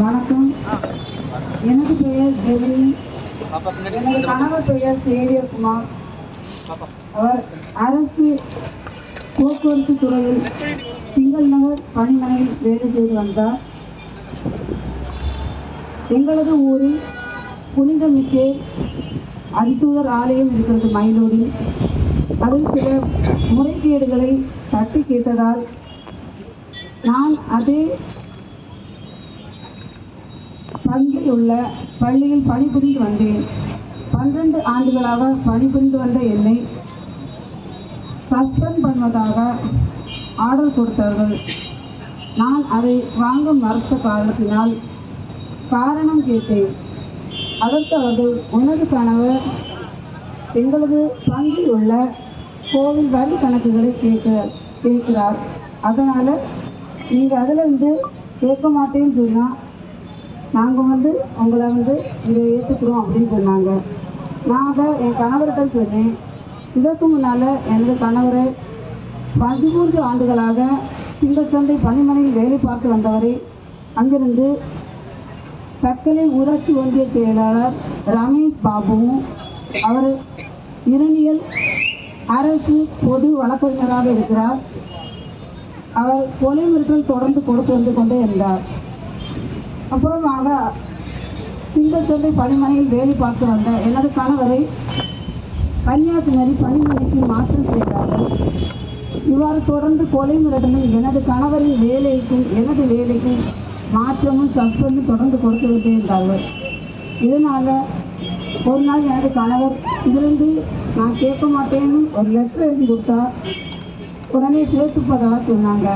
வணக்கம். எனது பெயர் ஜெமினி எனது கணவர் பெயர் சேவியர் குமார். அவர் அரசு போக்குவரத்து துறையில் திங்கள் நகர் பணிமனையில் வேலை செய்து வந்தார். எங்களது ஊரில் புனிதமிக்கே அதிதூதர் ஆலயம் இருக்கிறது மயிலூரில் அதில் சில முறைகேடுகளை தட்டி கேட்டதால் நான் அதே பங்கில் உள்ள பள்ளியில் பணிபுரிந்து வந்தேன். பன்னிரண்டு ஆண்டுகளாக பணிபுரிந்து வந்த என்னை சஸ்பெண்ட் பண்ணுவதாக ஆர்டர் கொடுத்தார்கள். நான் அதை வாங்க மறுத்த காரணத்தினால் காரணம் கேட்டேன். அதற்கு அவர்கள் உனது கணவர் எங்களது பங்கில் உள்ள கோவில் வரி கணக்குகளை கேட்க கேட்கிறார். அதனால் நீங்கள் அதிலிருந்து கேட்க மாட்டேன்னு சொன்னால் நாங்கள் வந்து உங்களை வந்து இங்கே ஏற்றுக்குறோம் அப்படின்னு சொன்னாங்க. நான் அதை என் கணவர்கிட்ட சொன்னேன். இதற்கு முன்னால் எனது கணவரை பதிமூன்று ஆண்டுகளாக திங்கள் சந்தை பணிமனையில் வேலை பார்த்து வந்தவரை அங்கிருந்து தக்கலை ஊராட்சி ஒன்றிய செயலாளர் ரமேஷ் பாபுவும் அவர் இரணியல் அரசு பொது வழக்கறிஞராக இருக்கிறார். அவர் கொலை மிரட்டல் தொடர்ந்து கொடுத்து வந்து கொண்டே இருந்தார். அப்புறமாக திங்கள் சந்தை பணிமனையில் வேலை பார்த்து வந்த எனது கணவரை கன்னியாகுமரி பணிமனைக்கு மாற்றம் செய்தார்கள். இவ்வாறு தொடர்ந்து கொலை மிரட்டலும் எனது கணவரின் வேலைக்கும் எனது வேலைக்கும் மாற்றமும் சஸ்பெண்டும் தொடர்ந்து கொடுத்து விட்டே இருந்தார்கள். இதனால் ஒரு நாள் எனது கணவர் இதிலிருந்து நான் கேட்க மாட்டேன்னு ஒரு லெட்டர் எழுதி கொடுத்தா உடனே சேர்த்துப்பதாக சொன்னாங்க.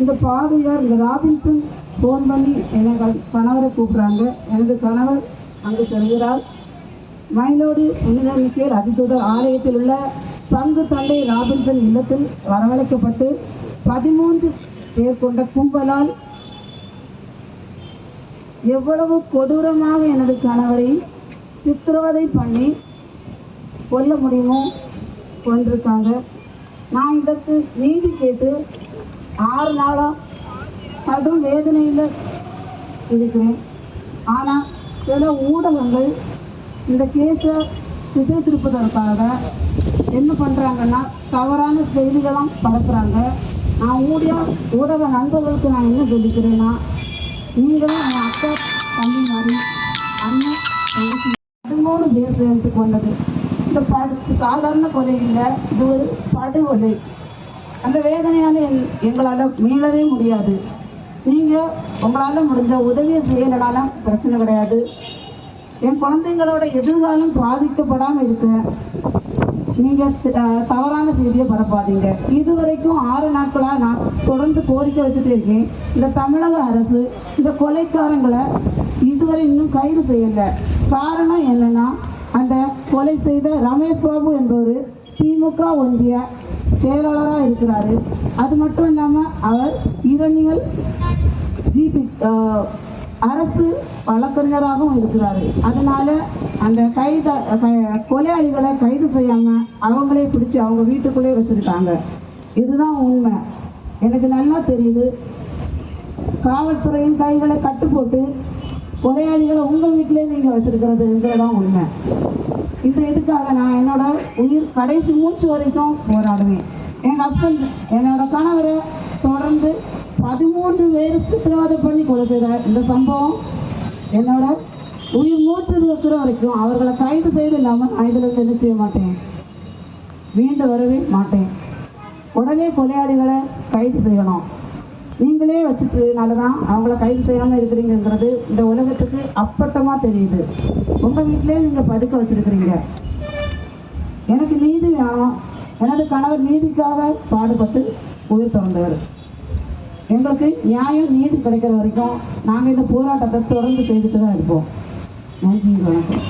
இந்த பாதியார் இந்த ராபின்சன் ஃபோன் பண்ணி எனது கணவரை கூப்பிட்றாங்க. எனது கணவர் அங்கு செல்கிறார். மயிலோடு புனித மிக்கேல் அதிதூதர் ஆலயத்தில் உள்ள பங்கு தந்தை ராபின்சன் இல்லத்தில் வரவழைக்கப்பட்டு பதிமூன்று பேர் கொண்ட கும்பலால் எவ்வளவு கொடூரமாக எனது கணவரை சித்திரவதை பண்ணி கொல்ல முடியுமோ கொண்டிருக்காங்க நான் இதற்கு நீதி கேட்டு ஆறு நாளாக கடும் வேதனையில் இருக்கிறேன். ஆனால் சில ஊடகங்கள் இந்த கேஸை திசை திருப்பதற்காக என்ன பண்ணுறாங்கன்னா தவறான செய்திகளும் பரப்புகிறாங்க நான் ஊடிய ஊடக நண்பர்களுக்கு நான் என்ன சொல்லிக்கிறேன்னா நீங்களும் என் அக்கா தம்பி மாதிரி அண்ணன் தங்கச்சி பேச பேர் கொண்டது. இந்த படு சாதாரண கொலை இல்லை இது ஒரு படுகொலை. அந்த வேதனையால் என் எங்களால் மீளவே முடியாது. நீங்கள் உங்களால் முடிஞ்ச உதவியை செய்யலனாலும் பிரச்சனை கிடையாது. என் குழந்தைங்களோட எதிர்காலம் பாதிக்கப்படாமல் இருக்க நீங்கள் தவறான செய்தியை பரப்பாதீங்க. இது வரைக்கும் ஆறு நாட்களாக நான் தொடர்ந்து கோரிக்கை வச்சுட்டு இருக்கேன். இந்த தமிழக அரசு இந்த கொலைக்காரங்களை இதுவரை இன்னும் கைது செய்யலை. காரணம் என்னன்னா அந்த கொலை செய்த ரமேஷ் பாபு என்பவர் திமுக ஒன்றிய செயலாளராக இருக்கிறாரு. அது மட்டும் இல்லாமல் அவர் இரணியல் ஜிபி அரசு வழக்கறிஞராகவும் இருக்கிறாரு. அதனால அந்த கைது க- கொலையாளிகளை கைது செய்யாம அவங்களே பிடிச்சி அவங்க வீட்டுக்குள்ளே வச்சிருக்காங்க. இதுதான் உண்மை. எனக்கு நல்லா தெரியுது. காவல்துறையின் கைகளை கட்டு போட்டு கொலையாளிகளை உங்கள் வீட்டிலே நீங்கள் வச்சிருக்கிறதுங்கிறதான் உண்மை. இந்த இதுக்காக நான் என்னோட உயிர் கடைசி மூச்சு வரைக்கும் போராடுவேன். என் ஹஸ்பண்ட் என்னோட கணவரை தொடர்ந்து பதிமூன்று பேர் சித்திரவதை பண்ணி கொலை செய்த இந்த சம்பவம் என்னோட உயிர் மூச்சது இருக்கிற வரைக்கும் அவர்களை கைது செய்து இல்லாமல் நான் இதில் என்ன செய்ய மாட்டேன்? மீண்டு வரவே மாட்டேன். உடனே கொலையாளிகளை கைது செய்யணும். நீங்களே வச்சுட்டுனால தான் அவங்கள கைது செய்யாமல் இருக்கிறீங்கன்றது இந்த உலகத்துக்கு அப்பட்டமாக தெரியுது. உங்கள் வீட்டிலே நீங்கள் பதுக்க வச்சுருக்கிறீங்க. எனக்கு நீதி வேணும். எனது கணவர் நீதிக்காக பாடுபட்டு உயிர் திறந்தவர் எங்களுக்கு நியாயம் நீதி கிடைக்கிற வரைக்கும் நாங்கள் இந்த போராட்டத்தை தொடர்ந்து செய்துட்டு தான் இருப்போம். நன்றி வணக்கம்.